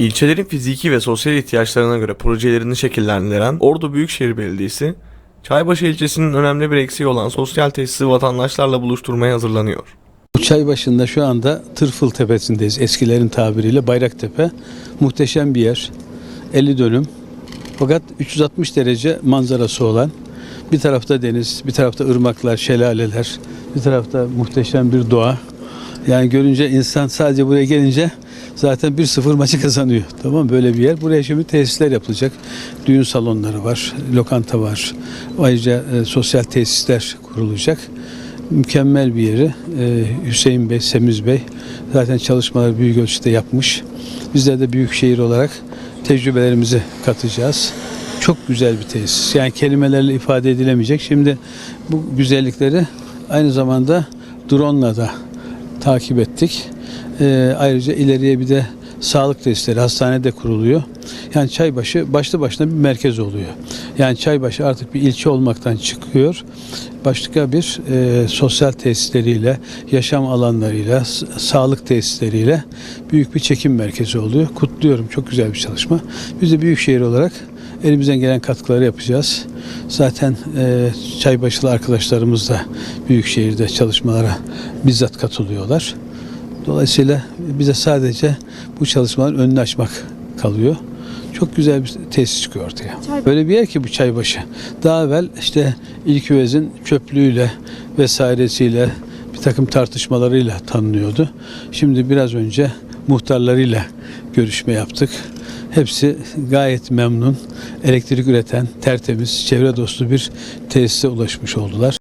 İlçelerin fiziki ve sosyal ihtiyaçlarına göre projelerini şekillendiren Ordu Büyükşehir Belediyesi, Çaybaşı ilçesinin önemli bir eksiği olan sosyal tesisi vatandaşlarla buluşturmaya hazırlanıyor. Bu çay başında şu anda Tırfıl Tepesi'ndeyiz. Eskilerin tabiriyle Bayraktepe. Muhteşem bir yer. 50 dönüm. Fakat 360 derece manzarası olan bir tarafta deniz, bir tarafta ırmaklar, şelaleler, bir tarafta muhteşem bir doğa. Yani görünce insan sadece buraya gelince zaten 1-0 maçı kazanıyor. Tamam böyle bir yer. Buraya şimdi tesisler yapılacak. Düğün salonları var, lokanta var. Ayrıca e, sosyal tesisler kurulacak mükemmel bir yeri e, Hüseyin Bey, Semiz Bey zaten çalışmaları büyük ölçüde yapmış. Bizler de büyük şehir olarak tecrübelerimizi katacağız. Çok güzel bir tesis. Yani kelimelerle ifade edilemeyecek. Şimdi bu güzellikleri aynı zamanda drone'la da takip ettik. E, ayrıca ileriye bir de sağlık tesisleri hastanede kuruluyor. Yani Çaybaşı başlı başına bir merkez oluyor. Yani Çaybaşı artık bir ilçe olmaktan çıkıyor. Başka bir e, sosyal tesisleriyle, yaşam alanlarıyla, sağlık tesisleriyle büyük bir çekim merkezi oluyor. Kutluyorum. Çok güzel bir çalışma. Biz de büyükşehir olarak elimizden gelen katkıları yapacağız. Zaten e, Çaybaşılı arkadaşlarımız da büyükşehirde çalışmalara bizzat katılıyorlar. Dolayısıyla bize sadece bu çalışmaların önünü açmak kalıyor. Çok güzel bir tesis çıkıyor ortaya. Böyle bir yer ki bu çaybaşı. Daha evvel işte ilk üvezin çöplüğüyle vesairesiyle bir takım tartışmalarıyla tanınıyordu. Şimdi biraz önce muhtarlarıyla görüşme yaptık. Hepsi gayet memnun, elektrik üreten, tertemiz, çevre dostu bir tesise ulaşmış oldular.